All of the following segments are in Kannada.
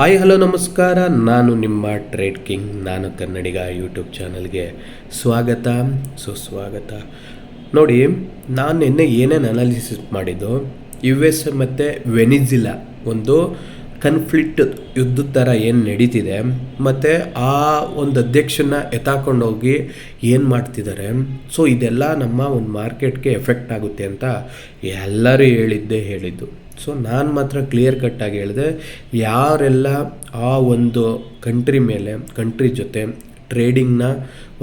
ಹಾಯ್, ಹಲೋ, ನಮಸ್ಕಾರ. ನಾನು ನಿಮ್ಮ ಟ್ರೇಡ್ ಕಿಂಗ್ ನಾನು ಕನ್ನಡಿಗ ಯೂಟ್ಯೂಬ್ ಚಾನಲ್ಗೆ ಸ್ವಾಗತ. ಸುಸ್ವಾಗತ. ನೋಡಿ, ನಾನು ನಿನ್ನೆ ಏನೇನು ಅನಾಲಿಸಿಸ್ ಮಾಡಿದ್ದು? ಯು ಎಸ್ ಮತ್ತು ವೆನಿಜಿಲಾ ಒಂದು ಕನ್ಫ್ಲಿಕ್ಟ್ ಯುದ್ಧದ ಥರ ಏನು ನಡೀತಿದೆ? ಮತ್ತು ಆ ಒಂದು ಅಧ್ಯಕ್ಷನ ಎತ್ತಾಕೊಂಡೋಗಿ ಏನು ಮಾಡ್ತಿದ್ದಾರೆ? ಸೊ ಇದೆಲ್ಲ ನಮ್ಮ ಒಂದು ಮಾರ್ಕೆಟ್ಗೆ ಎಫೆಕ್ಟ್ ಆಗುತ್ತೆ ಅಂತ ಎಲ್ಲರೂ ಹೇಳಿದ್ದೇ ಹೇಳಿದ್ದು. ಸೊ ನಾನು ಮಾತ್ರ ಕ್ಲಿಯರ್ ಕಟ್ಟಾಗಿ ಹೇಳಿದೆ, ಯಾರೆಲ್ಲ ಆ ಒಂದು ಕಂಟ್ರಿ ಮೇಲೆ ಕಂಟ್ರಿ ಜೊತೆ ಟ್ರೇಡಿಂಗ್ನ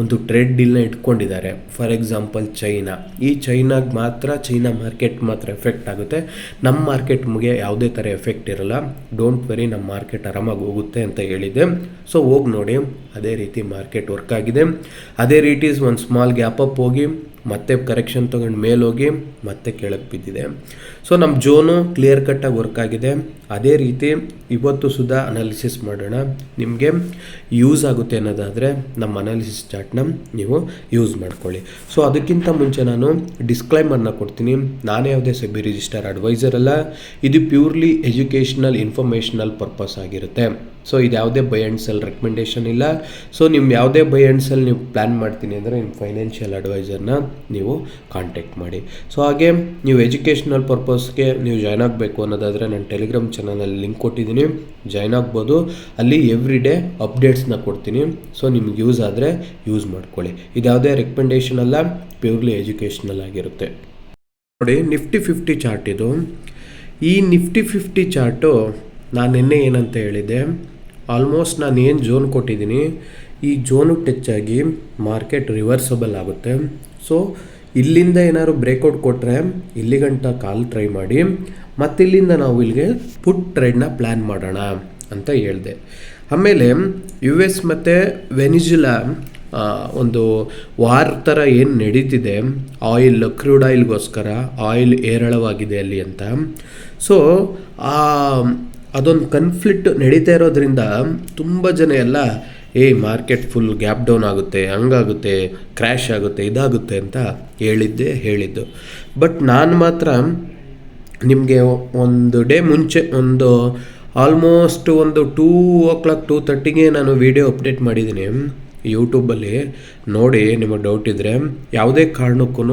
ಒಂದು ಟ್ರೇಡ್ ಡೀಲ್ನ ಇಟ್ಕೊಂಡಿದ್ದಾರೆ ಫಾರ್ ಎಕ್ಸಾಂಪಲ್ ಚೈನಾ ಈ ಚೈನಾಗೆ ಮಾತ್ರ ಚೈನಾ ಮಾರ್ಕೆಟ್ ಮಾತ್ರ ಎಫೆಕ್ಟ್ ಆಗುತ್ತೆ. ನಮ್ಮ ಮಾರ್ಕೆಟ್ ಮುಗೆ ಯಾವುದೇ ಥರ ಎಫೆಕ್ಟ್ ಇರಲ್ಲ. ಡೋಂಟ್ ವೆರಿ ನಮ್ಮ ಮಾರ್ಕೆಟ್ ಆರಾಮಾಗಿ ಹೋಗುತ್ತೆ ಅಂತ ಹೇಳಿದೆ ಸೊ ಹೋಗಿ ನೋಡಿ, ಅದೇ ರೀತಿ ಮಾರ್ಕೆಟ್ ವರ್ಕ್ ಆಗಿದೆ. ಅದೇ ರೀತಿ ಒಂದು ಸ್ಮಾಲ್ ಗ್ಯಾಪ್ ಅಪ್ ಹೋಗಿ ಮತ್ತೆ ಕರೆಕ್ಷನ್ ತೊಗೊಂಡು ಮೇಲೋಗಿ ಮತ್ತೆ ಕೆಳಕ್ಕೆ ಬಿದ್ದಿದೆ. ಸೊ ನಮ್ಮ ಜೋನು ಕ್ಲಿಯರ್ ಕಟ್ಟಾಗಿ ವರ್ಕ್ ಆಗಿದೆ. ಅದೇ ರೀತಿ ಇವತ್ತು ಸುಧಾ ಅನಾಲಿಸಿಸ್ ಮಾಡೋಣ. ನಿಮಗೆ ಯೂಸ್ ಆಗುತ್ತೆ ಅನ್ನೋದಾದರೆ ನಮ್ಮ ಅನಾಲಿಸಿಸ್ ಚಾರ್ಟ್ನ ನೀವು ಯೂಸ್ ಮಾಡ್ಕೊಳ್ಳಿ. ಸೊ ಅದಕ್ಕಿಂತ ಮುಂಚೆ ನಾನು ಡಿಸ್ಕ್ಲೈಮರ್ನ ಕೊಡ್ತೀನಿ. ನಾನೇ ಯಾವುದೇ ಸೆಬಿ ರಿಜಿಸ್ಟರ್ ಅಡ್ವೈಸರ್ ಅಲ್ಲ. ಇದು ಪ್ಯೂರ್ಲಿ ಎಜುಕೇಷನಲ್ ಇನ್ಫಾರ್ಮೇಷನಲ್ ಪರ್ಪಸ್ ಆಗಿರುತ್ತೆ. ಸೊ ಇದು ಯಾವುದೇ ಬೈ ಆ್ಯಂಡ್ ಸೆಲ್ ರೆಕಮೆಂಡೇಶನ್ ಇಲ್ಲ. ಸೊ ನಿಮ್ಮ ಯಾವುದೇ ಬೈ ಆ್ಯಂಡ್ ಸೆಲ್ ನೀವು ಪ್ಲ್ಯಾನ್ ಮಾಡ್ತೀನಿ ಅಂದರೆ ನಿಮ್ಮ ಫೈನಾನ್ಷಿಯಲ್ ಅಡ್ವೈಸರ್ನ ನೀವು ಕಾಂಟ್ಯಾಕ್ಟ್ ಮಾಡಿ. ಸೊ ಹಾಗೆ ನೀವು ಎಜುಕೇಷನಲ್ ಪರ್ಪಸ್ಗೆ ನೀವು ಜಾಯ್ನ್ ಆಗಬೇಕು ಅನ್ನೋದಾದರೆ ನಾನು ಟೆಲಿಗ್ರಾಮ್ ಚಾನಲಲ್ಲಿ ಲಿಂಕ್ ಕೊಟ್ಟಿದ್ದೀನಿ. ಜಾಯ್ನ್ ಆಗ್ಬೋದು. ಅಲ್ಲಿ ಎವ್ರಿ ಡೇ ಅಪ್ಡೇಟ್ಸ್ನ ಕೊಡ್ತೀನಿ. ಸೊ ನಿಮ್ಗೆ ಯೂಸ್ ಆದರೆ ಯೂಸ್ ಮಾಡ್ಕೊಳ್ಳಿ. ಇದು ಯಾವುದೇ ರೆಕಮೆಂಡೇಶನ್ ಅಲ್ಲ ಪ್ಯೂರ್ಲಿ ಎಜುಕೇಷನಲ್ ಆಗಿರುತ್ತೆ. ನೋಡಿ ನಿಫ್ಟಿ ಫಿಫ್ಟಿ ಚಾರ್ಟ್ ಇದು. ಈ ನಿಫ್ಟಿ ಫಿಫ್ಟಿ ಚಾರ್ಟು ನಾನು ನಿನ್ನೆ ಏನಂತ ಹೇಳಿದ್ದೆ? ಆಲ್ಮೋಸ್ಟ್ ನಾನು ಏನು ಜೋನ್ ಕೊಟ್ಟಿದ್ದೀನಿ ಈ ಜೋನಿಗೆ ಟಚ್ ಆಗಿ ಮಾರ್ಕೆಟ್ ರಿವರ್ಸಬಲ್ ಆಗುತ್ತೆ. ಸೊ ಇಲ್ಲಿಂದ ಏನಾದ್ರು ಬ್ರೇಕೌಟ್ ಕೊಟ್ಟರೆ ಇಲ್ಲಿ ಗಂಟ ಕಾಲ್ ಟ್ರೈ ಮಾಡಿ ಮತ್ತಿಲ್ಲಿಂದ ನಾವು ಇಲ್ಲಿಗೆ ಪುಟ್ ಟ್ರೇಡ್ನ ಪ್ಲ್ಯಾನ್ ಮಾಡೋಣ ಅಂತ ಹೇಳಿದೆ. ಆಮೇಲೆ ಯು ಎಸ್ ಮತ್ತು ವೆನಿಜುಲಾ ಒಂದು ವಾರ್ ಥರ ಏನು ನಡೀತಿದೆ ಆಯಿಲ್ ಕ್ರೂಡ್ ಆಯಿಲ್ಗೋಸ್ಕರ ಆಯಿಲ್ ಏರಳವಾಗಿದೆ ಅಲ್ಲಿ ಅಂತ. ಸೊ ಅದೊಂದು ಕನ್ಫ್ಲಿಕ್ಟ್ ನಡೀತಾ ಇರೋದ್ರಿಂದ ತುಂಬ ಜನ ಎಲ್ಲ, ಏ ಮಾರ್ಕೆಟ್ ಫುಲ್ ಗ್ಯಾಪ್ ಡೌನ್ ಆಗುತ್ತೆ, ಹಂಗಾಗುತ್ತೆ ಕ್ರ್ಯಾಶ್ ಆಗುತ್ತೆ, ಇದಾಗುತ್ತೆ ಅಂತ ಹೇಳಿದ್ದೆ ಹೇಳಿದ್ದು. ಬಟ್ ನಾನು ಮಾತ್ರ ನಿಮಗೆ ಒಂದು ಡೇ ಮುಂಚೆ, ಒಂದು ಆಲ್ಮೋಸ್ಟ್ ಒಂದು ಟೂ ಓ ಕ್ಲಾಕ್ ಟೂ ತರ್ಟಿಗೆ ನಾನು ವಿಡಿಯೋ ಅಪ್ಡೇಟ್ ಮಾಡಿದ್ದೀನಿ. ಯೂಟ್ಯೂಬಲ್ಲಿ ನೋಡಿ, ನಿಮಗೆ ಡೌಟ್ ಇದ್ದರೆ ಯಾವುದೇ ಕಾರಣಕ್ಕೂ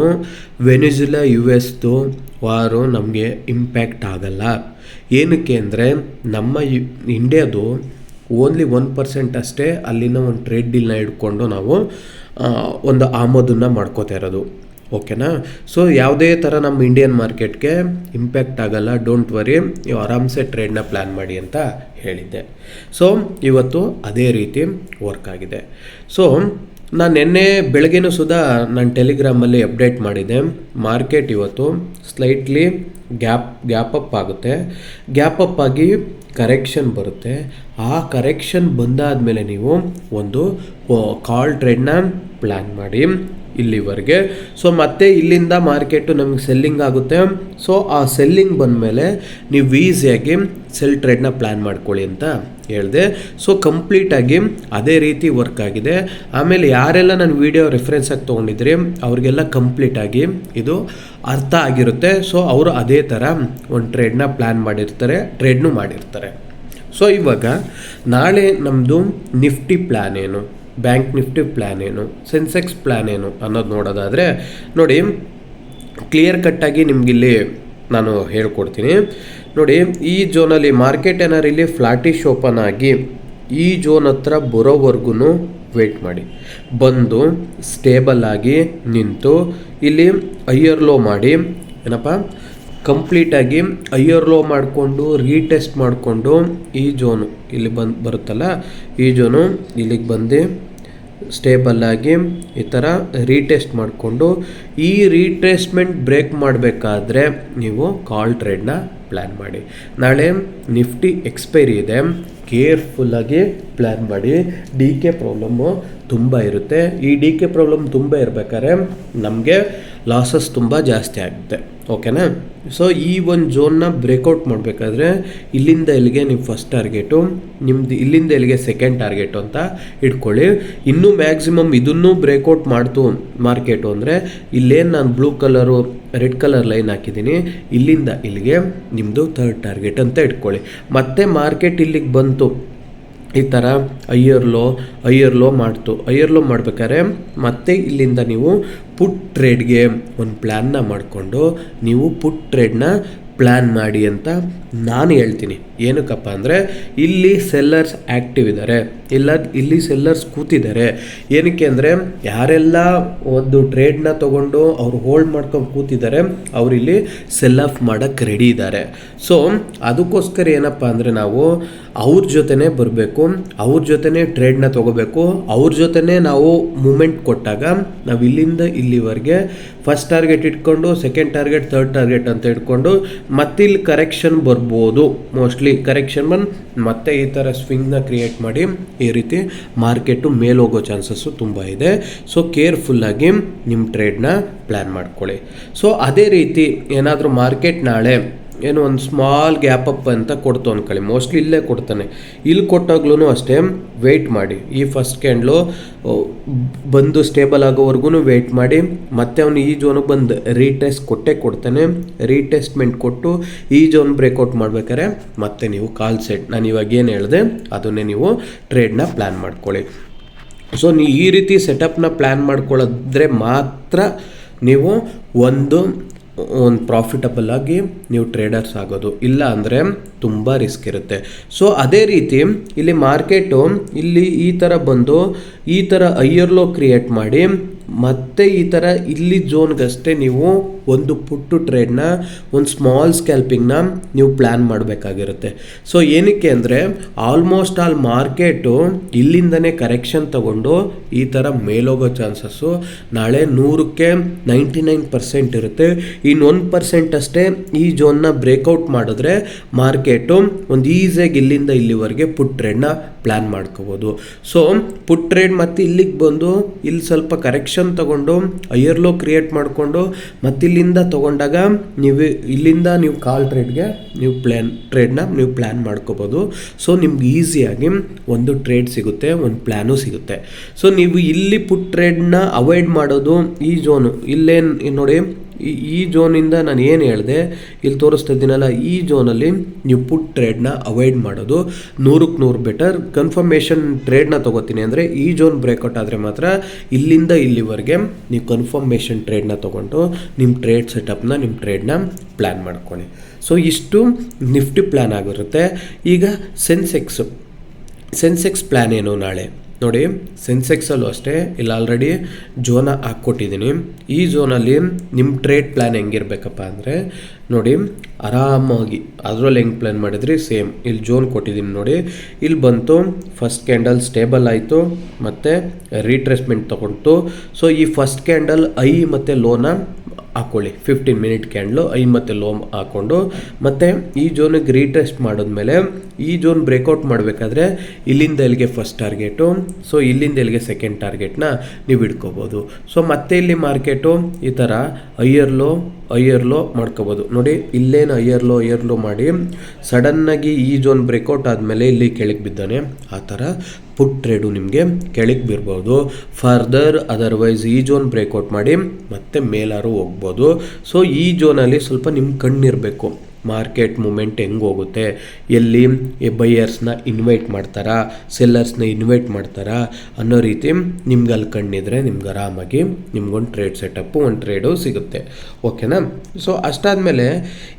ವೆನಿಜುಲಾ ಯು ಎಸ್ದು ವಾರು ನಮಗೆ ಇಂಪ್ಯಾಕ್ಟ್ ಆಗಲ್ಲ. ಏನಕ್ಕೆ ಅಂದರೆ ನಮ್ಮ ಇಂಡಿಯಾದು ಓನ್ಲಿ ಒನ್ ಪರ್ಸೆಂಟ್ ಅಷ್ಟೇ ಅಲ್ಲಿನ ಒಂದು ಟ್ರೇಡ್ ಡೀಲ್ನ ಹಿಡ್ಕೊಂಡು ನಾವು ಒಂದು ಆಮದನ್ನು ಮಾಡ್ಕೋತಾ ಇರೋದು. ಓಕೆನಾ ಸೊ ಯಾವುದೇ ಥರ ನಮ್ಮ ಇಂಡಿಯನ್ ಮಾರ್ಕೆಟ್ಗೆ ಇಂಪ್ಯಾಕ್ಟ್ ಆಗಲ್ಲ ಡೋಂಟ್ ವರಿ ನೀವು ಆರಾಮ್ಸೆ ಟ್ರೇಡ್ನ ಪ್ಲ್ಯಾನ್ ಮಾಡಿ ಅಂತ ಹೇಳಿದ್ದೆ. ಸೊ ಇವತ್ತು ಅದೇ ರೀತಿ ವರ್ಕ್ ಆಗಿದೆ. ಸೊ ನಾನು ನಿನ್ನೆ ಬೆಳಗ್ಗೆನೂ ಸುಧಾ ನಾನು ಟೆಲಿಗ್ರಾಮಲ್ಲಿ ಅಪ್ಡೇಟ್ ಮಾಡಿದ್ದೆ ಮಾರ್ಕೆಟ್ ಇವತ್ತು ಸ್ಲೈಟ್ಲಿ ಗ್ಯಾಪ್ ಗ್ಯಾಪ್ ಅಪ್ ಆಗುತ್ತೆ. ಗ್ಯಾಪ್ ಅಪ್ ಆಗಿ ಕರೆಕ್ಷನ್ ಬರುತ್ತೆ. ಆ ಕರೆಕ್ಷನ್ ಬಂದಾದ ಮೇಲೆ ನೀವು ಒಂದು ಕಾಲ್ ಟ್ರೇಡ್ನ ಪ್ಲ್ಯಾನ್ ಮಾಡಿ. ಇಲ್ಲಿವರೆಗೆ. ಸೊ ಮತ್ತೆ ಇಲ್ಲಿಂದ ಮಾರ್ಕೆಟು ನಮಗೆ ಸೆಲ್ಲಿಂಗ್ ಆಗುತ್ತೆ. ಸೊ ಆ ಸೆಲ್ಲಿಂಗ್ ಬಂದಮೇಲೆ ನೀವು ಈಸಿಯಾಗಿ ಸೆಲ್ ಟ್ರೇಡ್ನ ಪ್ಲ್ಯಾನ್ ಮಾಡ್ಕೊಳ್ಳಿ ಅಂತ ಹೇಳಿದೆ. ಸೊ ಕಂಪ್ಲೀಟಾಗಿ ಅದೇ ರೀತಿ ವರ್ಕ್ ಆಗಿದೆ. ಆಮೇಲೆ ಯಾರೆಲ್ಲ ನಾನು ವಿಡಿಯೋ ರೆಫರೆನ್ಸ್ ಆಗಿ ತೊಗೊಂಡಿದ್ರಿ, ಅವ್ರಿಗೆಲ್ಲ ಕಂಪ್ಲೀಟಾಗಿ ಇದು ಅರ್ಥ ಆಗಿರುತ್ತೆ. ಸೊ ಅವರು ಅದೇ ಥರ ಒಂದು ಟ್ರೇಡ್ನ ಪ್ಲ್ಯಾನ್ ಮಾಡಿರ್ತಾರೆ ಟ್ರೇಡ್ನೂ ಮಾಡಿರ್ತಾರೆ. ಸೊ ಇವಾಗ ನಾಳೆ ನಮ್ಮದು ನಿಫ್ಟಿ ಪ್ಲ್ಯಾನ್ ಏನು? ಬ್ಯಾಂಕ್ ನಿಫ್ಟಿ ಪ್ಲ್ಯಾನ್ ಏನು, ಸೆನ್ಸೆಕ್ಸ್ ಪ್ಲ್ಯಾನ್ ಏನು ಅನ್ನೋದು ನೋಡೋದಾದರೆ, ನೋಡಿ, ಕ್ಲಿಯರ್ ಕಟ್ಟಾಗಿ ನಿಮಗಿಲ್ಲಿ ನಾನು ಹೇಳ್ಕೊಡ್ತೀನಿ. ನೋಡಿ, ಈ ಜೋನಲ್ಲಿ ಮಾರ್ಕೆಟ್ ಏನಾರು ಇಲ್ಲಿ ಫ್ಲಾಟಿಶ್ ಓಪನ್ ಆಗಿ ಈ ಜೋನ್ ಹತ್ರ ಬರೋವರೆಗೂ ವೇಟ್ ಮಾಡಿ. ಬಂದು ಸ್ಟೇಬಲ್ ಆಗಿ ನಿಂತು ಇಲ್ಲಿ ಐಯರ್ ಲೋ ಮಾಡಿ, ಏನಪ್ಪ ಕಂಪ್ಲೀಟಾಗಿ ಐಯರ್ ಲೋ ಮಾಡಿಕೊಂಡು ರೀಟೆಸ್ಟ್ ಮಾಡಿಕೊಂಡು ಈ ಜೋನು ಇಲ್ಲಿ ಬಂದು ಬರುತ್ತಲ್ಲ, ಈ ಜೋನು ಇಲ್ಲಿಗೆ ಬಂದು ಸ್ಟೇಬಲ್ ಆಗಿ ಈ ಥರ ರೀಟೆಸ್ಟ್ ಮಾಡಿಕೊಂಡು, ಈ ರೀಟೆಸ್ಟ್ಮೆಂಟ್ ಬ್ರೇಕ್ ಮಾಡಬೇಕಾದ್ರೆ ನೀವು ಕಾಲ್ ಟ್ರೇಡ್ನ ಪ್ಲ್ಯಾನ್ ಮಾಡಿ. ನಾಳೆ ನಿಫ್ಟಿ ಎಕ್ಸ್ಪೈರಿ ಇದೆ. ಕೇರ್ಫುಲ್ಲಾಗಿ ಪ್ಲ್ಯಾನ್ ಮಾಡಿ. ಡಿ ಕೆ ಪ್ರಾಬ್ಲಮ್ಮು ತುಂಬ ಇರುತ್ತೆ. ಈ ಡಿ ಕೆ ಪ್ರಾಬ್ಲಮ್ ತುಂಬ ಇರಬೇಕಾದ್ರೆ ನಮಗೆ ಲಾಸಸ್ ತುಂಬ ಜಾಸ್ತಿ ಆಗುತ್ತೆ. ಓಕೆನಾ ಸೊ ಈ ಒಂದು ಜೋನ್ನ ಬ್ರೇಕೌಟ್ ಮಾಡಬೇಕಾದ್ರೆ ಇಲ್ಲಿಂದ ಇಲ್ಲಿಗೆ ನಿಮ್ಮ ಫಸ್ಟ್ ಟಾರ್ಗೆಟು ನಿಮ್ದು ಇಲ್ಲಿಂದ ಇಲ್ಲಿಗೆ ಸೆಕೆಂಡ್ ಟಾರ್ಗೆಟು ಅಂತ ಇಟ್ಕೊಳ್ಳಿ. ಇನ್ನೂ ಮ್ಯಾಕ್ಸಿಮಮ್ ಇದನ್ನೂ ಬ್ರೇಕೌಟ್ ಮಾಡ್ತು ಮಾರ್ಕೆಟು ಅಂದರೆ ಇಲ್ಲೇನು ನಾನು blue colour red colour line ಹಾಕಿದ್ದೀನಿ. ಇಲ್ಲಿಂದ ಇಲ್ಲಿಗೆ ನಿಮ್ಮದು ಥರ್ಡ್ ಟಾರ್ಗೆಟ್ ಅಂತ ಇಟ್ಕೊಳ್ಳಿ. ಮತ್ತೆ ಮಾರ್ಕೆಟ್ ಇಲ್ಲಿಗೆ ಬಂತು. ಈ ಥರ ಐಯರ್ ಲೋ ಐಯರ್ ಲೋ ಮಾಡ್ತು. ಐಯರ್ ಲೋ ಮಾಡ್ಬೇಕಾದ್ರೆ ಮತ್ತೆ ಇಲ್ಲಿಂದ ನೀವು ಪುಟ್ ಟ್ರೇಡ್ಗೆ ಒಂದು ಪ್ಲ್ಯಾನ್ನ ಮಾಡಿಕೊಂಡು ನೀವು ಪುಟ್ ಟ್ರೇಡ್ನ ಪ್ಲ್ಯಾನ್ ಮಾಡಿ ಅಂತ ನಾನು ಹೇಳ್ತೀನಿ. ಏನಕ್ಕಪ್ಪ ಅಂದರೆ ಇಲ್ಲಿ ಸೆಲ್ಲರ್ಸ್ ಆ್ಯಕ್ಟಿವ್ ಇದ್ದಾರೆ ಇಲ್ಲ, ಇಲ್ಲಿ ಸೆಲ್ಲರ್ಸ್ ಕೂತಿದ್ದಾರೆ. ಏನಕ್ಕೆ ಅಂದರೆ, ಯಾರೆಲ್ಲ ಒಂದು ಟ್ರೇಡ್ನ ತೊಗೊಂಡು ಅವ್ರು ಹೋಲ್ಡ್ ಮಾಡ್ಕೊಂಡು ಕೂತಿದ್ದಾರೆ, ಅವರಿಲ್ಲಿ ಸೆಲ್ ಆಫ್ ಮಾಡೋಕ್ಕೆ ರೆಡಿ ಇದ್ದಾರೆ. ಸೊ ಅದಕ್ಕೋಸ್ಕರ ಏನಪ್ಪ ಅಂದರೆ ನಾವು ಅವ್ರ ಜೊತೆನೇ ಬರಬೇಕು, ಅವ್ರ ಜೊತೆನೇ ಟ್ರೇಡ್ನ ತೊಗೋಬೇಕು, ಅವ್ರ ಜೊತೆನೇ ನಾವು ಮೂಮೆಂಟ್ ಕೊಟ್ಟಾಗ ನಾವು ಇಲ್ಲಿಂದ ಇಲ್ಲಿವರೆಗೆ ಫಸ್ಟ್ ಟಾರ್ಗೆಟ್ ಇಟ್ಕೊಂಡು ಸೆಕೆಂಡ್ ಟಾರ್ಗೆಟ್ ಥರ್ಡ್ ಟಾರ್ಗೆಟ್ ಅಂತ ಇಟ್ಕೊಂಡು ಮತ್ತೆ ಇಲ್ಲಿ ಕರೆಕ್ಷನ್ ಬರ್ಬೋದು. ಮೋಸ್ಟ್ಲಿ ಕರೆಕ್ಷನ್ ಬಂದು ಮತ್ತೆ ಈ ಥರ ಸ್ವಿಂಗ್ನ ಕ್ರಿಯೇಟ್ ಮಾಡಿ ಈ ರೀತಿ ಮಾರ್ಕೆಟು ಮೇಲೋಗೋ ಚಾನ್ಸಸ್ಸು ತುಂಬ ಇದೆ. ಸೊ ಕೇರ್ಫುಲ್ಲಾಗಿ ನಿಮ್ಮ ಟ್ರೇಡ್ನ ಪ್ಲ್ಯಾನ್ ಮಾಡ್ಕೊಳ್ಳಿ. ಸೊ ಅದೇ ರೀತಿ ಏನಾದರೂ ಮಾರ್ಕೆಟ್ ನಾಳೆ ಏನು ಒಂದು ಸ್ಮಾಲ್ ಗ್ಯಾಪ್ ಅಪ್ ಅಂತ ಕೊಡ್ತು ಅಂದ್ಕೊಳ್ಳಿ ಮೋಸ್ಟ್ಲಿ ಇಲ್ಲೇ ಕೊಡ್ತಾನೆ. ಇಲ್ಲಿ ಕೊಟ್ಟಾಗ್ಲೂ ಅಷ್ಟೇ ವೆಯ್ಟ್ ಮಾಡಿ. ಈ ಫಸ್ಟ್ ಕ್ಯಾಂಡ್ಲು ಬಂದು ಸ್ಟೇಬಲ್ ಆಗೋವರೆಗೂ ವೆಯ್ಟ್ ಮಾಡಿ. ಮತ್ತೆ ಅವನು ಈ ಜೋನಿಗೆ ಬಂದು ರೀಟೆಸ್ಟ್ ಕೊಟ್ಟೇ ಕೊಡ್ತಾನೆ. ರೀಟೆಸ್ಟ್ಮೆಂಟ್ ಕೊಟ್ಟು ಈ ಜೋನ್ ಬ್ರೇಕೌಟ್ ಮಾಡ್ಬೇಕಾದ್ರೆ ಮತ್ತೆ ನೀವು ಕಾಲ್ ಸೆಟ್ ನಾನು ಇವಾಗ ಏನು ಹೇಳಿದೆ, ಅದನ್ನೇ ನೀವು ಟ್ರೇಡ್ನ ಪ್ಲ್ಯಾನ್ ಮಾಡ್ಕೊಳ್ಳಿ. ಸೊ ನೀವು ಈ ರೀತಿ ಸೆಟಪ್ನ ಪ್ಲ್ಯಾನ್ ಮಾಡ್ಕೊಳ್ಳೋದ್ರೆ ಮಾತ್ರ ನೀವು ಒಂದು ಒಂದು ಪ್ರಾಫಿಟಬಲ್ ಆಗಿ ನೀವು ಟ್ರೇಡರ್ಸ್ ಆಗೋದು. ಇಲ್ಲ ಅಂದರೆ ತುಂಬ ರಿಸ್ಕ್ ಇರುತ್ತೆ. ಸೊ ಅದೇ ರೀತಿ ಇಲ್ಲಿ ಮಾರ್ಕೆಟು ಇಲ್ಲಿ ಈ ಥರ ಬಂದು ಈ ಥರ ಐಯರ್ಲೋ ಕ್ರಿಯೇಟ್ ಮಾಡಿ ಮತ್ತೆ ಈ ಥರ ಇಲ್ಲಿ ಝೋನ್ಗಷ್ಟೇ ನೀವು ಒಂದು ಪುಟ್ಟು ಟ್ರೇಡ್ನ ಒಂದು ಸ್ಮಾಲ್ ಸ್ಕ್ಯಾಲ್ಪಿಂಗ್ನ ನೀವು ಪ್ಲ್ಯಾನ್ ಮಾಡಬೇಕಾಗಿರುತ್ತೆ. ಸೊ ಏನಕ್ಕೆ ಅಂದರೆ ಆಲ್ಮೋಸ್ಟ್ ಆಲ್ ಮಾರ್ಕೆಟು ಇಲ್ಲಿಂದನೇ ಕರೆಕ್ಷನ್ ತಗೊಂಡು ಈ ಥರ ಮೇಲೋಗೋ ಚಾನ್ಸಸ್ಸು ನಾಳೆ ನೂರಕ್ಕೆ ನೈಂಟಿ ನೈನ್ ಪರ್ಸೆಂಟ್ ಇರುತ್ತೆ. ಇನ್ನು ಒಂದು ಪರ್ಸೆಂಟ್ ಅಷ್ಟೇ ಈ ಝೋನ್ನ ಬ್ರೇಕೌಟ್ ಮಾಡಿದ್ರೆ ಮಾರ್ಕೆಟು ಒಂದು ಈಸಿಯಾಗಿ ಇಲ್ಲಿಂದ ಇಲ್ಲಿವರೆಗೆ ಪುಟ್ ಟ್ರೇಡ್ನ ಪ್ಲ್ಯಾನ್ ಮಾಡ್ಕೋಬೋದು. ಸೊ ಪುಟ್ ಟ್ರೇಡ್ ಮತ್ತು ಇಲ್ಲಿಗೆ ಬಂದು ಇಲ್ಲಿ ಸ್ವಲ್ಪ ಕರೆಕ್ಷನ್ ತಗೊಂಡು ಐಯರ್ಲೋ ಕ್ರಿಯೇಟ್ ಮಾಡಿಕೊಂಡು, ಮತ್ತಿಲ್ಲಿಂದ ತೊಗೊಂಡಾಗ ನೀವು ಇಲ್ಲಿಂದ ನೀವು ಕಾಲ್ ಟ್ರೇಡ್ಗೆ ನೀವು ಪ್ಲ್ಯಾನ್ ಟ್ರೇಡ್ನ ನೀವು ಪ್ಲ್ಯಾನ್ ಮಾಡ್ಕೋಬೋದು. ಸೊ ನಿಮ್ಗೆ ಈಸಿಯಾಗಿ ಒಂದು ಟ್ರೇಡ್ ಸಿಗುತ್ತೆ, ಒಂದು ಪ್ಲ್ಯಾನು ಸಿಗುತ್ತೆ. ಸೊ ನೀವು ಇಲ್ಲಿ ಪುಟ್ ಟ್ರೇಡ್ನ ಅವಾಯ್ಡ್ ಮಾಡೋದು ಈ ಜೋನು ಇಲ್ಲೇನು ನೋಡಿ ಈ ಈ ಝೋನಿಂದ ನಾನು ಏನು ಹೇಳಿದೆ, ಇಲ್ಲಿ ತೋರಿಸ್ತಾ ಇದ್ದೀನಲ್ಲ ಈ ಝೋನಲ್ಲಿ ನೀವು ಪುಟ್ ಟ್ರೇಡ್ನ ಅವಾಯ್ಡ್ ಮಾಡೋದು. ನೂರಕ್ಕೆ ನೂರು ಬೆಟರ್ ಕನ್ಫರ್ಮೇಷನ್ ಟ್ರೇಡ್ನ ತೊಗೋತೀನಿ ಅಂದರೆ, ಈ ಝೋನ್ ಬ್ರೇಕೌಟ್ ಆದರೆ ಮಾತ್ರ ಇಲ್ಲಿಂದ ಇಲ್ಲಿವರೆಗೆ ನೀವು ಕನ್ಫರ್ಮೇಷನ್ ಟ್ರೇಡ್ನ ತೊಗೊಂಡು ನಿಮ್ಮ ಟ್ರೇಡ್ ಸೆಟಪ್ನ ನಿಮ್ಮ ಟ್ರೇಡ್ನ ಪ್ಲ್ಯಾನ್ ಮಾಡ್ಕೊಳ್ಳಿ. ಸೊ ಇಷ್ಟು ನಿಫ್ಟಿ ಪ್ಲ್ಯಾನ್ ಆಗಿರುತ್ತೆ. ಈಗ ಸೆನ್ಸೆಕ್ಸ್ ಸೆನ್ಸೆಕ್ಸ್ ಪ್ಲ್ಯಾನ್ ಏನು ನಾಳೆ? ನೋಡಿ ಸೆನ್ಸೆಕ್ಸಲ್ಲೂ ಅಷ್ಟೇ. ಇಲ್ಲ ಆಲ್ರೆಡಿ ಜೋನ ಹಾಕ್ಕೊಟ್ಟಿದ್ದೀನಿ. ಈ ಝೋನಲ್ಲಿ ನಿಮ್ಮ ಟ್ರೇಡ್ ಪ್ಲ್ಯಾನ್ ಹೆಂಗಿರ್ಬೇಕಪ್ಪ ಅಂದರೆ, ನೋಡಿ, ಆರಾಮಾಗಿ ಅದರಲ್ಲಿ ಹೆಂಗೆ ಪ್ಲ್ಯಾನ್ ಮಾಡಿದ್ರಿ? ಸೇಮ್ ಇಲ್ಲಿ ಜೋನ್ ಕೊಟ್ಟಿದ್ದೀನಿ ನೋಡಿ. ಇಲ್ಲಿ ಬಂತು ಫಸ್ಟ್ ಕ್ಯಾಂಡಲ್ ಸ್ಟೇಬಲ್ ಆಯಿತು, ಮತ್ತು ರೀಟ್ರೆಸ್ಮೆಂಟ್ ತೊಗೊಳ್ತು ಸೊ ಈ ಫಸ್ಟ್ ಕ್ಯಾಂಡಲ್ ಐ ಮತ್ತು ಲೋನ ಹಾಕ್ಕೊಳ್ಳಿ ಫಿಫ್ಟೀನ್ ಮಿನಿಟ್ ಕ್ಯಾಂಡ್ಲು ಐ ಮತ್ತು ಲೋ ಹಾಕ್ಕೊಂಡು, ಮತ್ತು ಈ ಜೋನಿಗೆ ರೀಟ್ರೆಸ್ಟ್ ಮಾಡಿದ್ಮೇಲೆ ಈ ಝೋನ್ ಬ್ರೇಕೌಟ್ ಮಾಡಬೇಕಾದ್ರೆ ಇಲ್ಲಿಂದ ಇಲ್ಲಿಗೆ ಫಸ್ಟ್ ಟಾರ್ಗೆಟು ಸೊ ಇಲ್ಲಿಂದ ಇಲ್ಲಿಗೆ ಸೆಕೆಂಡ್ ಟಾರ್ಗೆಟ್ನ ನೀವು ಇಟ್ಕೋಬೋದು ಸೊ ಮತ್ತೆ ಇಲ್ಲಿ ಮಾರ್ಕೆಟು ಈ ಥರ ಐಯರ್ ಲೋ ಐಯರ್ ಲೋ ಮಾಡ್ಕೋಬೋದು. ನೋಡಿ, ಇಲ್ಲೇನು ಐಯರ್ ಲೋ ಹೈಯರ್ ಲೋ ಮಾಡಿ ಸಡನ್ನಾಗಿ ಈ ಝೋನ್ ಬ್ರೇಕೌಟ್ ಆದಮೇಲೆ ಇಲ್ಲಿ ಕೆಳಗೆ ಬಿದ್ದಾನೆ. ಆ ಥರ ಪುಟ್ ಟ್ರೇಡು ನಿಮಗೆ ಕೆಳಗೆ ಬಿರ್ಬೋದು. ಫರ್ದರ್ ಅದರ್ವೈಸ್ ಈ ಝೋನ್ ಬ್ರೇಕೌಟ್ ಮಾಡಿ ಮತ್ತೆ ಮೇಲಾರು ಹೋಗ್ಬೋದು. ಸೊ ಈ ಜೋನಲ್ಲಿ ಸ್ವಲ್ಪ ನಿಮ್ಮ ಕಣ್ಣಿರಬೇಕು. ಮಾರ್ಕೆಟ್ ಮೂಮೆಂಟ್ ಹೆಂಗೆ ಹೋಗುತ್ತೆ? ಎಲ್ಲಿ ಬೈಯರ್ಸ್ನ ಇನ್ವೈಟ್ ಮಾಡ್ತಾರಾ? ಸೆಲ್ಲರ್ಸ್ನ ಇನ್ವೈಟ್ ಮಾಡ್ತಾರಾ? ಅನ್ನೋ ರೀತಿ ನಿಮ್ಗೆ ಅಲ್ಲಿ ಕಣ್ಣಿದ್ರೆ ನಿಮ್ಗೆ ಆರಾಮಾಗಿ ನಿಮ್ಗೊಂದು ಟ್ರೇಡ್ ಸೆಟಪ್ಪು, ಒಂದು ಟ್ರೇಡು ಸಿಗುತ್ತೆ. ಓಕೆನಾ? ಸೊ, ಅಷ್ಟಾದಮೇಲೆ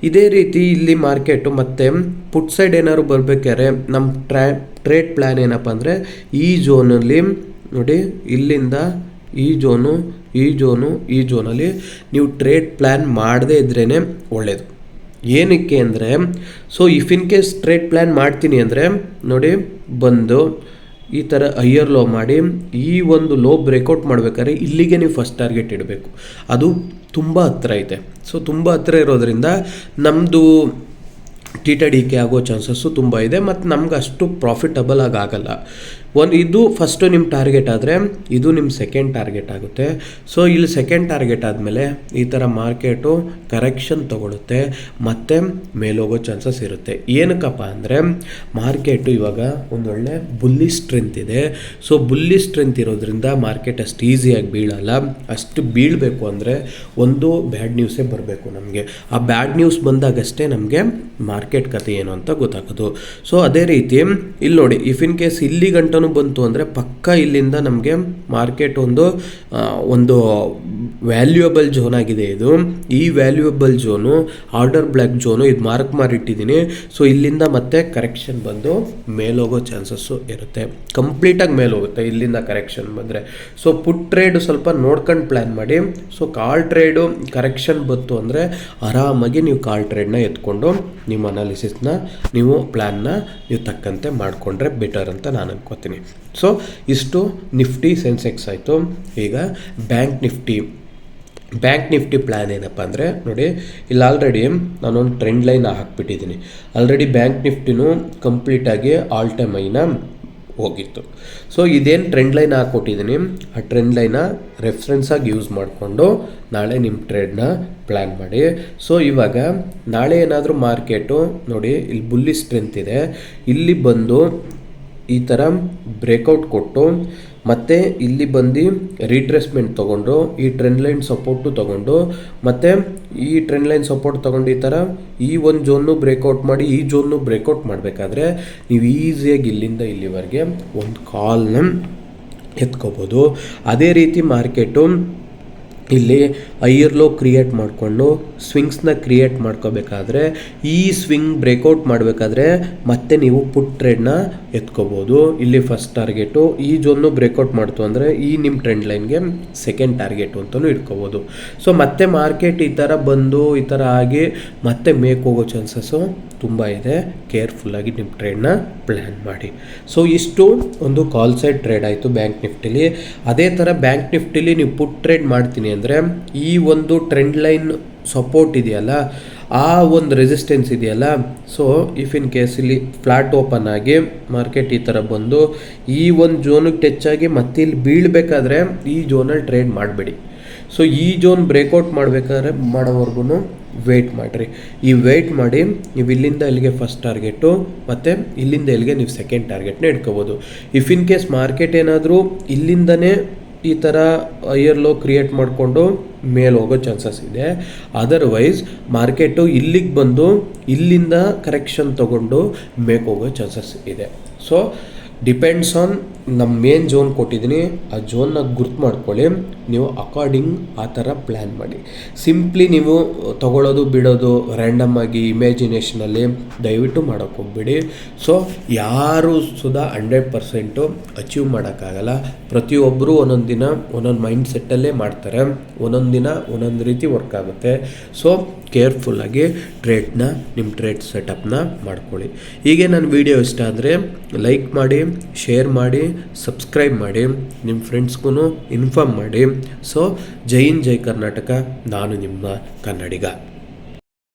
ಇದೇ ರೀತಿ ಇಲ್ಲಿ ಮಾರ್ಕೆಟು ಮತ್ತು ಪುಟ್ ಸೈಡ್ ಏನಾದ್ರು ಬರಬೇಕಾದ್ರೆ ನಮ್ಮ ಟ್ರ್ಯಾ ಟ್ರೇಡ್ ಪ್ಲ್ಯಾನ್ ಏನಪ್ಪ ಅಂದರೆ ಈ ಝೋನಲ್ಲಿ ನೋಡಿ ಇಲ್ಲಿಂದ ಈ ಝೋನು ಈ ಝೋನು ಈ ಝೋನಲ್ಲಿ ನೀವು ಟ್ರೇಡ್ ಪ್ಲ್ಯಾನ್ ಮಾಡದೇ ಇದ್ರೇ ಒಳ್ಳೆಯದು ಏನಕ್ಕೆ ಅಂದರೆ so if in case straight plan ಮಾಡ್ತೀನಿ ಅಂದರೆ, ನೋಡಿ, ಬಂದು ಈ ಥರ ಹೈಯರ್ ಲೋ ಮಾಡಿ ಈ ಒಂದು ಲೋ ಬ್ರೇಕೌಟ್ ಮಾಡಬೇಕಾದ್ರೆ ಇಲ್ಲಿಗೆ ನೀವು ಫಸ್ಟ್ ಟಾರ್ಗೆಟ್ ಇಡಬೇಕು. ಅದು ತುಂಬ ಹತ್ತಿರ ಐತೆ. ಸೊ ತುಂಬ ಹತ್ತಿರ ಇರೋದರಿಂದ ನಮ್ಮದು ಟಿ ಟಿ ಡಿ ಕೆ ಆಗೋ ಚಾನ್ಸಸ್ಸು ತುಂಬ ಇದೆ, ಮತ್ತು ನಮ್ಗೆ ಅಷ್ಟು ಪ್ರಾಫಿಟಬಲ್ ಆಗಿ ಆಗಲ್ಲ. ಒಂದು ಇದು ಫಸ್ಟು ನಿಮ್ಮ ಟಾರ್ಗೆಟ್ ಆದರೆ, ಇದು ನಿಮ್ಮ ಸೆಕೆಂಡ್ ಟಾರ್ಗೆಟ್ ಆಗುತ್ತೆ. ಸೊ ಇಲ್ಲಿ ಸೆಕೆಂಡ್ ಟಾರ್ಗೆಟ್ ಆದಮೇಲೆ ಈ ಥರ ಮಾರ್ಕೆಟು ಕರೆಕ್ಷನ್ ತಗೊಳುತ್ತೆ, ಮತ್ತು ಮೇಲೋಗೋ ಚಾನ್ಸಸ್ ಇರುತ್ತೆ. ಏನಕ್ಕಪ್ಪ ಅಂದರೆ ಮಾರ್ಕೆಟು ಇವಾಗ ಒಂದೊಳ್ಳೆ ಬುಲ್ಲಿ ಸ್ಟ್ರೆಂತ್ ಇದೆ. ಸೊ ಬುಲ್ಲಿ ಸ್ಟ್ರೆಂತ್ ಇರೋದ್ರಿಂದ ಮಾರ್ಕೆಟ್ ಅಷ್ಟು ಈಸಿಯಾಗಿ ಬೀಳಲ್ಲ. ಅಷ್ಟು ಬೀಳಬೇಕು ಅಂದರೆ ಒಂದು ಬ್ಯಾಡ್ ನ್ಯೂಸೇ ಬರಬೇಕು ನಮಗೆ. ಆ ಬ್ಯಾಡ್ ನ್ಯೂಸ್ ಬಂದಾಗಷ್ಟೇ ನಮಗೆ ಮಾರ್ಕೆಟ್ ಕತೆ ಏನು ಅಂತ ಗೊತ್ತಾಗೋದು. ಸೊ ಅದೇ ರೀತಿ, ಇಲ್ಲಿ ನೋಡಿ ಇಫ್ ಇನ್ ಕೇಸ್ ಇಲ್ಲಿ ಗಂಟನೂ ಬಂತು ಅಂದರೆ ಪಕ್ಕ ಇಲ್ಲಿಂದ ನಮಗೆ ಮಾರ್ಕೆಟ್ ಒಂದು ಒಂದು ವ್ಯಾಲ್ಯೂಯಬಲ್ ಝೋನ್ ಆಗಿದೆ ಇದು. ಈ valuable zone order block zone ಇದು ಮಾರ್ಕ್ ಮಾಡಿಟ್ಟಿದ್ದೀನಿ ಸೊ ಇಲ್ಲಿಂದ ಮತ್ತೆ ಕರೆಕ್ಷನ್ ಬಂದು ಮೇಲೋಗೋ ಚಾನ್ಸಸ್ಸು ಇರುತ್ತೆ. ಕಂಪ್ಲೀಟಾಗಿ ಮೇಲೋಗುತ್ತೆ ಇಲ್ಲಿಂದ ಕರೆಕ್ಷನ್ ಬಂದರೆ. ಸೊ ಪುಟ್ ಟ್ರೇಡ್ ಸ್ವಲ್ಪ ನೋಡ್ಕೊಂಡು ಪ್ಲ್ಯಾನ್ ಮಾಡಿ. ಸೊ ಕಾಲ್ ಟ್ರೇಡು ಕರೆಕ್ಷನ್ ಬಂತು ಅಂದರೆ ಆರಾಮಾಗಿ ನೀವು ಕಾಲ್ ಟ್ರೇಡ್ನ ಎತ್ಕೊಂಡು ನಿಮ್ಮ ಅನಾಲಿಸಿಸ್ನ ನೀವು ಪ್ಲ್ಯಾನ್ನ ನೀವು ತಕ್ಕಂತೆ ಮಾಡಿಕೊಂಡ್ರೆ ಬೆಟರ್ ಅಂತ ನಾನು ಅನ್ಕೋತೀನಿ. ಸೊ ಇಷ್ಟು ನಿಫ್ಟಿ ಸೆನ್ಸೆಕ್ಸ್ ಆಯಿತು. ಈಗ bank Nifty. Bank Nifty plan ಏನಪ್ಪ ಅಂದರೆ, ನೋಡಿ, ಇಲ್ಲಿ ಆಲ್ರೆಡಿ ನಾನೊಂದು ಟ್ರೆಂಡ್ ಲೈನ್ ಹಾಕ್ಬಿಟ್ಟಿದ್ದೀನಿ. ಆಲ್ರೆಡಿ ಬ್ಯಾಂಕ್ ನಿಫ್ಟಿನೂ ಕಂಪ್ಲೀಟಾಗಿ ಆಲ್ ಟೈಮ್ ಐನ ಹೋಗಿತ್ತು. ಸೊ ಇದೇನು ಟ್ರೆಂಡ್ ಲೈನ್ ಹಾಕ್ಕೊಟ್ಟಿದ್ದೀನಿ. ಆ ಟ್ರೆಂಡ್ ಲೈನ ರೆಫರೆನ್ಸಾಗಿ ಯೂಸ್ ಮಾಡಿಕೊಂಡು ನಾಳೆ ನಿಮ್ಮ ಟ್ರೇಡ್ನ ಪ್ಲ್ಯಾನ್ ಮಾಡಿ. ಸೊ ಇವಾಗ ನಾಳೆ ಏನಾದರೂ ಮಾರ್ಕೆಟು ನೋಡಿ, ಇಲ್ಲಿ ಬುಲ್ಲಿ ಸ್ಟ್ರೆಂತ್ ಇದೆ. ಇಲ್ಲಿ ಬಂದು ಈ ಥರ ಬ್ರೇಕೌಟ್ ಕೊಟ್ಟು ಮತ್ತು ಇಲ್ಲಿ ಬಂದು ರೀಟ್ರೆಸ್ಮೆಂಟ್ ತೊಗೊಂಡು, ಈ ಟ್ರೆಂಡ್ ಲೈನ್ ಸಪೋರ್ಟು ತೊಗೊಂಡು, ಮತ್ತು ಈ ಟ್ರೆಂಡ್ ಲೈನ್ ಸಪೋರ್ಟ್ ತೊಗೊಂಡು ಈ ಥರ ಈ ಒಂದು ಜೋನ್ನು ಬ್ರೇಕೌಟ್ ಮಾಡಿ, ಈ ಜೋನ್ನು ಬ್ರೇಕೌಟ್ ಮಾಡಬೇಕಾದ್ರೆ ನೀವು ಈಸಿಯಾಗಿ ಇಲ್ಲಿಂದ ಇಲ್ಲಿವರೆಗೆ ಒಂದು ಕಾಲ್ನ ಎತ್ಕೋಬೋದು. ಅದೇ ರೀತಿ ಮಾರ್ಕೆಟು ಇಲ್ಲಿ ಐಯರ್ ಲೋ ಕ್ರಿಯೇಟ್ ಮಾಡಿಕೊಂಡು ಸ್ವಿಂಗ್ಸ್ನ ಕ್ರಿಯೇಟ್ ಮಾಡ್ಕೋಬೇಕಾದ್ರೆ, ಈ ಸ್ವಿಂಗ್ ಬ್ರೇಕೌಟ್ ಮಾಡಬೇಕಾದ್ರೆ ಮತ್ತೆ ನೀವು ಪುಟ್ ಟ್ರೆಂಡ್ನ ಎತ್ಕೋಬೋದು. ಇಲ್ಲಿ ಫಸ್ಟ್ ಟಾರ್ಗೆಟು ಈ ಜೋನ್ನು ಬ್ರೇಕೌಟ್ ಮಾಡ್ತು ಅಂದರೆ ಈ ನಿಮ್ಮ ಟ್ರೆಂಡ್ ಲೈನ್ಗೆ ಸೆಕೆಂಡ್ ಟಾರ್ಗೆಟು ಅಂತಲೂ ಇಟ್ಕೋಬೋದು. ಸೊ ಮತ್ತೆ ಮಾರ್ಕೆಟ್ ಈ ಥರ ಬಂದು, ಈ ಥರ ಆಗಿ ಮತ್ತೆ ಮೇಕ್ ಹೋಗೋ ಚಾನ್ಸಸ್ಸು ತುಂಬ ಇದೆ. ಕೇರ್ಫುಲ್ಲಾಗಿ ನಿಮ್ಮ ಟ್ರೇಡ್ನ ಪ್ಲ್ಯಾನ್ ಮಾಡಿ. ಸೊ ಇಷ್ಟು ಒಂದು ಕಾಲ್ ಸೈಡ್ ಟ್ರೇಡ್ ಆಯಿತು ಬ್ಯಾಂಕ್ ನಿಫ್ಟಿಲಿ ಅದೇ ಥರ ಬ್ಯಾಂಕ್ ನಿಫ್ಟಿಲಿ ನೀವು ಪುಟ್ ಟ್ರೇಡ್ ಮಾಡ್ತೀನಿ ಅಂದರೆ, ಈ ಒಂದು ಟ್ರೆಂಡ್ ಲೈನ್ ಸಪೋರ್ಟ್ ಇದೆಯಲ್ಲ, ಆ ಒಂದು ರೆಸಿಸ್ಟೆನ್ಸ್ ಇದೆಯಲ್ಲ ಸೊ ಇಫ್ ಇನ್ ಕೇಸ್ ಇಲ್ಲಿ ಫ್ಲಾಟ್ ಓಪನ್ ಆಗಿ ಮಾರ್ಕೆಟ್ ಈ ಥರ ಬಂದು, ಈ ಒಂದು ಜೋನಿಗೆ ಟಚ್ ಆಗಿ ಮತ್ತೆ ಇಲ್ಲಿ ಬೀಳಬೇಕಾದ್ರೆ ಈ ಜೋನಲ್ಲಿ ಟ್ರೇಡ್ ಮಾಡಬೇಡಿ. ಸೊ ಈ ಜೋನ್ ಬ್ರೇಕೌಟ್ ಮಾಡಬೇಕಾದ್ರೆ ಮಾಡೋವರೆಗೂ ವೆಯ್ಟ್ ಮಾಡಿರಿ. ಈ ವೆಯ್ಟ್ ಮಾಡಿ ನೀವು ಇಲ್ಲಿಂದ ಇಲ್ಲಿಗೆ ಫಸ್ಟ್ ಟಾರ್ಗೆಟು ಮತ್ತು ಇಲ್ಲಿಂದ ಇಲ್ಲಿಗೆ ನೀವು ಸೆಕೆಂಡ್ ಟಾರ್ಗೆಟ್ನ ಇಟ್ಕೋಬೋದು. ಇಫ್ ಇನ್ ಕೇಸ್ ಮಾರ್ಕೆಟ್ ಏನಾದರೂ ಇಲ್ಲಿಂದನೇ ಈ ಥರ ಐಯರ್ ಲೋ ಕ್ರಿಯೇಟ್ ಮಾಡಿಕೊಂಡು ಮೇಲೆ ಹೋಗೋ ಚಾನ್ಸಸ್ ಇದೆ. ಅದರ್ವೈಸ್ ಮಾರ್ಕೆಟು ಇಲ್ಲಿಗೆ ಬಂದು ಇಲ್ಲಿಂದ ಕರೆಕ್ಷನ್ ತೊಗೊಂಡು ಮೇಕ್ ಹೋಗೋ ಚಾನ್ಸಸ್ ಇದೆ. ಸೊ ಡಿಪೆಂಡ್ಸ್ ಆನ್ ನಮ್ಮ ಮೇನ್ ಜೋನ್ ಕೊಟ್ಟಿದ್ದೀನಿ, ಆ ಜೋನ್ನ ಗುರ್ತು ಮಾಡ್ಕೊಳ್ಳಿ. ನೀವು ಅಕಾರ್ಡಿಂಗ್ ಆ ಥರ ಪ್ಲ್ಯಾನ್ ಮಾಡಿ. ಸಿಂಪ್ಲಿ ನೀವು ತಗೊಳ್ಳೋದು, ಬಿಡೋದು ರ್ಯಾಂಡಮ್ ಆಗಿ ಇಮ್ಯಾಜಿನೇಷನಲ್ಲಿ ದಯವಿಟ್ಟು ಮಾಡೋಕ್ಕೆ ಹೋಗ್ಬಿಡಿ. ಸೊ ಯಾರು ಸುಧಾ ಹಂಡ್ರೆಡ್ ಪರ್ಸೆಂಟು ಅಚೀವ್ ಮಾಡೋಕ್ಕಾಗಲ್ಲ. ಪ್ರತಿಯೊಬ್ಬರು ಒಂದೊಂದು ದಿನ ಒಂದೊಂದು ಮೈಂಡ್ ಸೆಟ್ಟಲ್ಲೇ ಮಾಡ್ತಾರೆ. ಒಂದೊಂದು ದಿನ ಒಂದೊಂದು ರೀತಿ ವರ್ಕ್ ಆಗುತ್ತೆ. ಸೊ ಕೇರ್ಫುಲ್ಲಾಗಿ ಟ್ರೇಡ್ನ ನಿಮ್ಮ ಟ್ರೇಡ್ ಸೆಟಪ್ನ ಮಾಡ್ಕೊಳ್ಳಿ. ಹೀಗೆ ನನ್ನ ವಿಡಿಯೋ ಇಷ್ಟ ಆದರೆ ಲೈಕ್ ಮಾಡಿ ಶೇರ್ ಮಾಡಿ ಸಬ್ಸ್ಕ್ರೈಬ್ ಮಾಡಿ ನಿಮ್ಮ ಫ್ರೆಂಡ್ಸ್ಗೂ ಇನ್ಫಾರ್ಮ್ ಮಾಡಿ. ಸೊ ಜೈ ಇನ್ ಜೈ ಕರ್ನಾಟಕ. ನಾನು ನಿಮ್ಮ ಕನ್ನಡಿಗ.